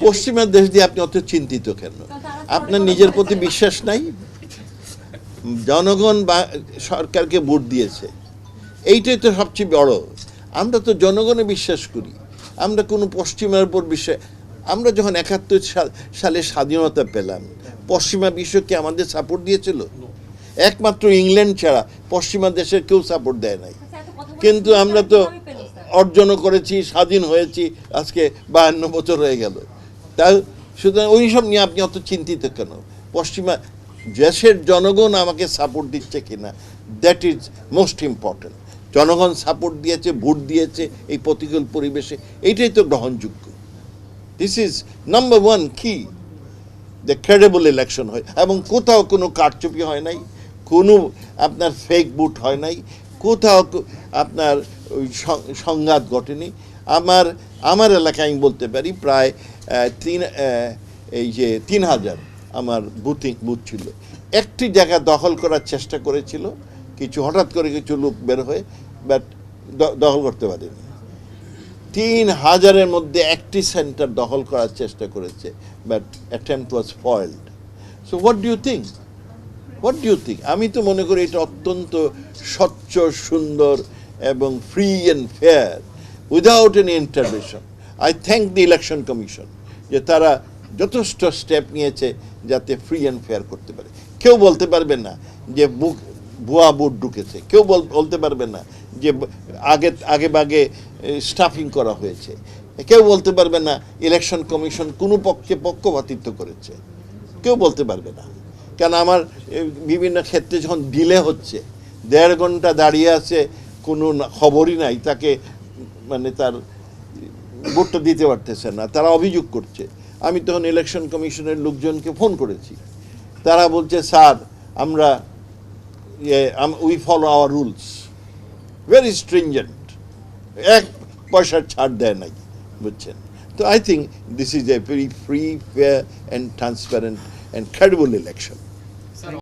পশ্চিমা দেশ দিয়ে আপনি অত চিন্তিত কেন? আপনার নিজের প্রতি বিশ্বাস নাই? জনগণ বা সরকারকে ভোট দিয়েছে। এইটাই তো সবচেয়ে বড়। আমরা তো জনগণে বিশ্বাস করি। আমরা কোনো পশ্চিমার উপর বিশ্বাস আমরা যখন একাত্তর সাল- সালে স্বাধীনতা পেলাম পশ্চিমা বিশ্বকে আমাদের সাপোর্ট দিয়েছিল? একমাত্র ইংল্যান্ড ছাড়া পশ্চিমা দেশের কেউ সাপোর্ট দেয় নাই। কিন্তু আমরা তো অর্জনও করেছি স্বাধীন হয়েছি আজকে বাহান্ন বছর হয়ে গেল। তা সুতরাং ওই সব নিয়ে আপনি অত চিন্তিত কেন? পশ্চিমা দেশের জনগণ আমাকে সাপোর্ট দিচ্ছে কিনা? দ্যাট ইজ মোস্ট ইম্পর্ট্যান্ট জনগণ সাপোর্ট দিয়েছে, ভোট দিয়েছে এই প্রতিকূল পরিবেশে, এইটাই তো গ্রহণযোগ্য। দিস ইজ নাম্বার ওয়ান কি যে ক্রেডেবল ইলেকশন হয়। এবং কোথাও কোনো কারচুপি হয় নাই, কোনো আপনার ফেক বুট হয় নাই, কোথাও আপনার ওই সংঘাত ঘটেনি। আমার আমার এলাকায় আমি বলতে পারি, প্রায় তিন এই যে তিন হাজার আমার বুথিং বুথ ছিল। একটি জায়গা দখল করার চেষ্টা করেছিল, কিছু হঠাৎ করে কিছু লোক বের হয়ে, বাট দখল করতে পারেনি। তিন হাজারের মধ্যে একটি সেন্টার দখল করার চেষ্টা করেছে, but attempt was foiled so what do think what do think আমি তো মনে করি এটা অত্যন্ত স্বচ্ছ, সুন্দর এবং free and fair without any intervention I thank the election commission যে তারা যথেষ্ট স্টেপ নিয়েছে যাতে ফ্রি অ্যান্ড ফেয়ার করতে পারে। কেউ বলতে পারবে না যে বুক ভুয়া বুট ঢুকেছে। কেউ বল- বলতে পারবে না যে আগে আগে বাগে স্টাফিং করা হয়েছে। কেউ বলতে পারবে না ইলেকশন কমিশন কোনো পক্ষে পক্ষপাতিত্ব করেছে। কেউ বলতে পারবে না। কেন আমার বিভিন্ন ক্ষেত্রে যখন ডিলে হচ্ছে, দেড় ঘণ্টা দাঁড়িয়ে আছে, কোনো খবরই নাই, তাকে মানে তার ভোটটা দিতে পারতেছে না, তারা অভিযোগ করছে। আমি তখন ইলেকশন কমিশনের লোকজনকে ফোন করেছি। তারা বলছে, স্যার, আমরা we follow our rules very stringent এক পয়সার ছাড় দেয় নাই। বুঝছেন? তো I think this is a very free fair and transparent and credible election